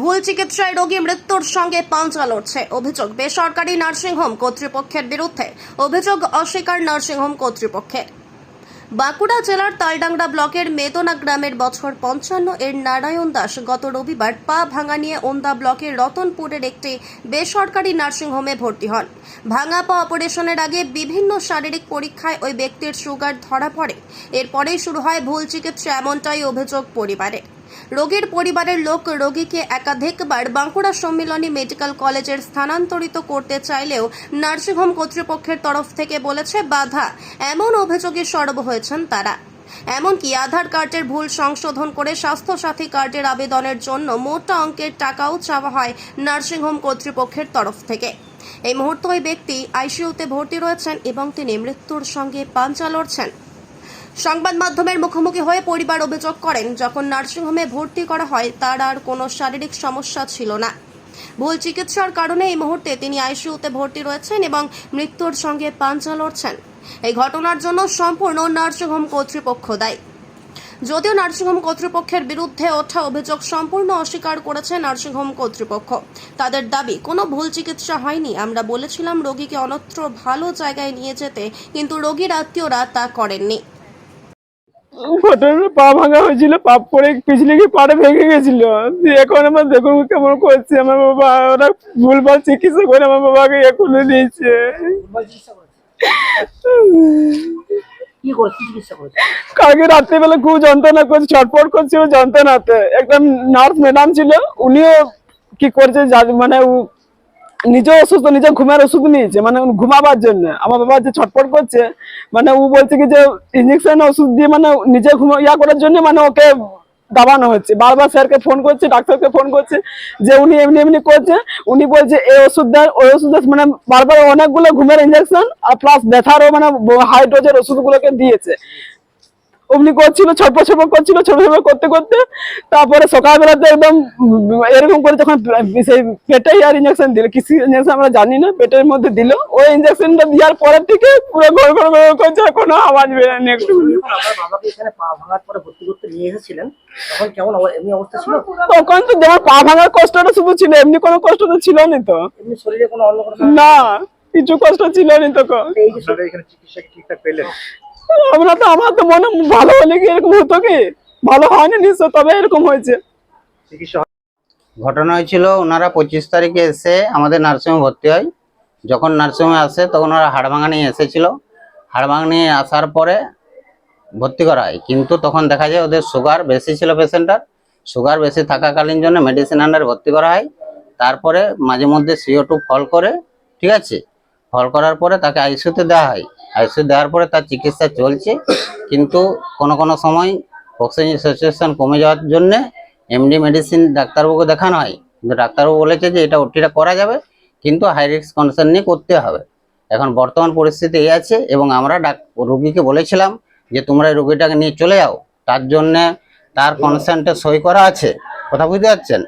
ভুল চিকিৎসায় রোগী মৃত্যুর সঙ্গে পাঞ্চা লড়ছে। অভিযোগ, বেসরকারি নার্সিংহোম কর্তৃপক্ষের বিরুদ্ধে। অভিযোগ, অস্বীকার নার্সিংহোম কর্তৃপক্ষের। বাঁকুড়া জেলার তালডাংরা ব্লকের মেদনা গ্রামের বছর পঞ্চান্ন এর নারায়ণ দাস গত রবিবার পা ভাঙা নিয়ে ওন্দা ব্লকের রতনপুরের একটি বেসরকারি নার্সিংহোমে ভর্তি হন। ভাঙা পা অপারেশনের আগে বিভিন্ন শারীরিক পরীক্ষায় ওই ব্যক্তির সুগার ধরা পড়ে। এরপরেই শুরু হয় ভুল চিকিৎসা, এমনটাই অভিযোগ পরিবারের। রোগীর পরিবারের লোক রোগীকে একাধিকবার বাঁকুড়া সম্মিলনী মেডিকেল কলেজের স্থানান্তরিত করতে চাইলেও নার্সিংহোম কর্তৃপক্ষের তরফ থেকে বলেছে বাধা। এমন অভিযোগে সরব হয়েছেন তারা। এমনকি আধার কার্ডের ভুল সংশোধন করে স্বাস্থ্যসাথী কার্ডের আবেদনের জন্য মোটা অঙ্কের টাকাও চাওয়া হয় নার্সিংহোম কর্তৃপক্ষের তরফ থেকে। এই মুহূর্তে ওই ব্যক্তি আইসিইউতে ভর্তি রয়েছেন এবং তিনি মৃত্যুর সঙ্গে পাঞ্চা লড়ছেন। সংবাদ মাধ্যমের মুখোমুখি হয়ে পরিবার অভিযোগ করেন, যখন নার্সিংহোমে ভর্তি করা হয়, তার আর কোনো শারীরিক সমস্যা ছিল না। ভুল চিকিৎসার কারণে এই মুহূর্তে তিনি আইসিউতে ভর্তি রয়েছেন এবং মৃত্যুর সঙ্গে পাঞ্চা লড়ছেন। এই ঘটনার জন্য সম্পূর্ণ নার্সিংহোম কর্তৃপক্ষ দায়ী। যদিও নার্সিংহোম কর্তৃপক্ষের বিরুদ্ধে ওঠা অভিযোগ সম্পূর্ণ অস্বীকার করেছে নার্সিংহোম কর্তৃপক্ষ। তাদের দাবি, কোনো ভুল চিকিৎসা হয়নি। আমরা বলেছিলাম, রোগীকে অন্যত্র ভালো জায়গায় নিয়ে যেতে, কিন্তু রোগীর আত্মীয়রা তা করেননি। ঘটনা পা ভাঙা হয়েছিল পা পরে পিছলে গিয়ে পাড়ে ভেঙে গেছিল। এখন আমার দেখুন কেমন করছে আমার বাবা ওরা ভুলভাল চিকিৎসা করে আমার বাবাকে এখনও চিকিৎসা করেছে? কালকে রাত্রেবেলা খুব যন্ত্রণা করছে ছটফট করছে ও যন্ত্রণাতে। একটা নার্স ম্যাডাম ছিল উনিও কি করছে মানে নিজে অসুস্থ নিজে ঘুমের ওষুধ নিয়েছে মানে ঘুমাবার জন্য। আমার বাবা যে ছটফট করছে মানে ও বলছে কি যে ইঞ্জেকশন ওষুধ দিয়ে মানে নিজে ঘুমা, ইয়া করার জন্য মানে ওকে দাবানো হচ্ছে। বারবার স্যারকে ফোন করছে, ডাক্তারকে ফোন করছে যে, উনি এমনি এমনি করছে। উনি বলছে, এই ওষুধ দেন ওই ওষুধ মানে বারবার অনেকগুলো ঘুমের ইঞ্জেকশন আর প্লাস ব্যথারও মানে হাই ডোজের ওষুধগুলোকে দিয়েছে। অমনি করছিল ছোট ছোট করছিল ছোট ছোট করতে করতে। তারপরে সকালবেলাতে একদম এরকম করে যখন সেই পেটে আর ইঞ্জেকশন দিল কিছু ইঞ্জেকশন আমরা জানি না পেটের মধ্যে দিল। ওই ইঞ্জেকশনটা দেওয়ার পরের থেকে পুরো ঘর ঘর ঘর করছে কোনো আওয়াজ বেরোয়নি একটু। যখন আপনার বাবাকে এখানে পা ভাঙার পরে ভর্তি করতে নিয়ে এসেছিলেন। তখন কেমন অব- এমনি অবস্থা ছিল? তখন তো পা ভাঙার কষ্টটা শুধু ছিল এমনি কোনো কষ্ট তো ছিল না তো। এমনি শরীরে কোনো অন্য কোনো না কিছু কষ্ট ছিল না তখন। আমরা তো আমার তো মনে ভালো হলে কি এরকম হতো কি? ভালো হয়নি নিশ্চয়, তবে এরকম হয়েছে। ঘটনা হয়েছিল, ওনারা পঁচিশ তারিখে এসে আমাদের নার্সিংহোমে ভর্তি হয়। যখন নার্সিংহোমে আসে, তখন ওরা হাড়ভাঙা নিয়ে এসেছিল। হাড়ভাঙা নিয়ে আসার পরে ভর্তি করা হয়। কিন্তু তখন দেখা যায় ওদের সুগার বেশি ছিল পেশেন্টার সুগার বেশি থাকাকালীন জন্য মেডিসিন আন্ডারে ভর্তি করা হয়। তারপরে মাঝে মধ্যে সিও টু ফল করে, ঠিক আছে? ফল করার পরে তাকে আইসিউতে দেওয়া হয়। আইসিউ দেওয়ার পরে তার চিকিৎসা চলছে, কিন্তু কোনো কোনো সময় অক্সিজেন স্যাচুরেশন কমে যাওয়ার জন্যে এমডি মেডিসিন ডাক্তারবাবুকে দেখানো হয়। কিন্তু ডাক্তারবাবু বলেছে যে এটা ওটিটা করা যাবে, কিন্তু হাই রিস্ক কন্ডিশন নিয়ে করতে হবে। এখন বর্তমান পরিস্থিতি এই আছে এবং আমরা ডাক, রুগীকে বলেছিলাম যে তোমরা এই রুগীটাকে নিয়ে চলে যাও। তার জন্যে তার কনসেন্টে সই করা আছে। কথা বুঝতে পারছেন?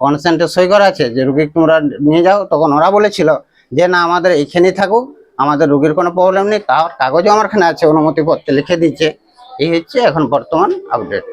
কনসেন্টে সই করা আছে। যে রুগীকে তোমরা নিয়ে যাও, তখন ওরা বলেছিল যে না, আমাদের এইখানেই থাকুক। আমাদের রোগীর কোনো প্রবলেম নেই তার কাগজও আমার এখানে আছে, অনুমতিপত্র লিখে দিচ্ছে এই হচ্ছে এখন বর্তমান আপডেট